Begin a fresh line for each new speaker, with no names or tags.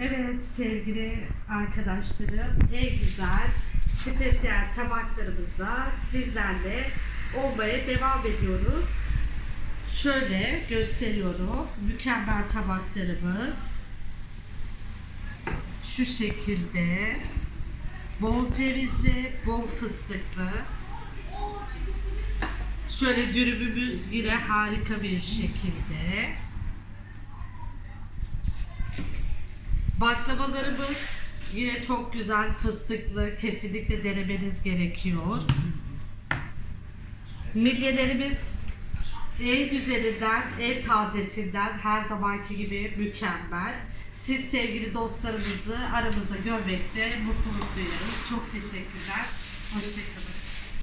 Evet sevgili arkadaşlarım, en güzel spesiyel tabaklarımızda sizlerle olmaya devam ediyoruz. Şöyle gösteriyorum. Mükemmel tabaklarımız şu şekilde Bol cevizli, bol fıstıklı. Şöyle dürümümüz yine harika bir şekilde. Baklavalarımız yine çok güzel fıstıklı. Kesinlikle denemeniz gerekiyor. Midyelerimiz en güzelinden, en tazesinden her zamanki gibi mükemmel. Siz sevgili dostlarımızı aramızda görmekte mutluluk duyuyoruz. Çok teşekkürler. Hoşçakalın.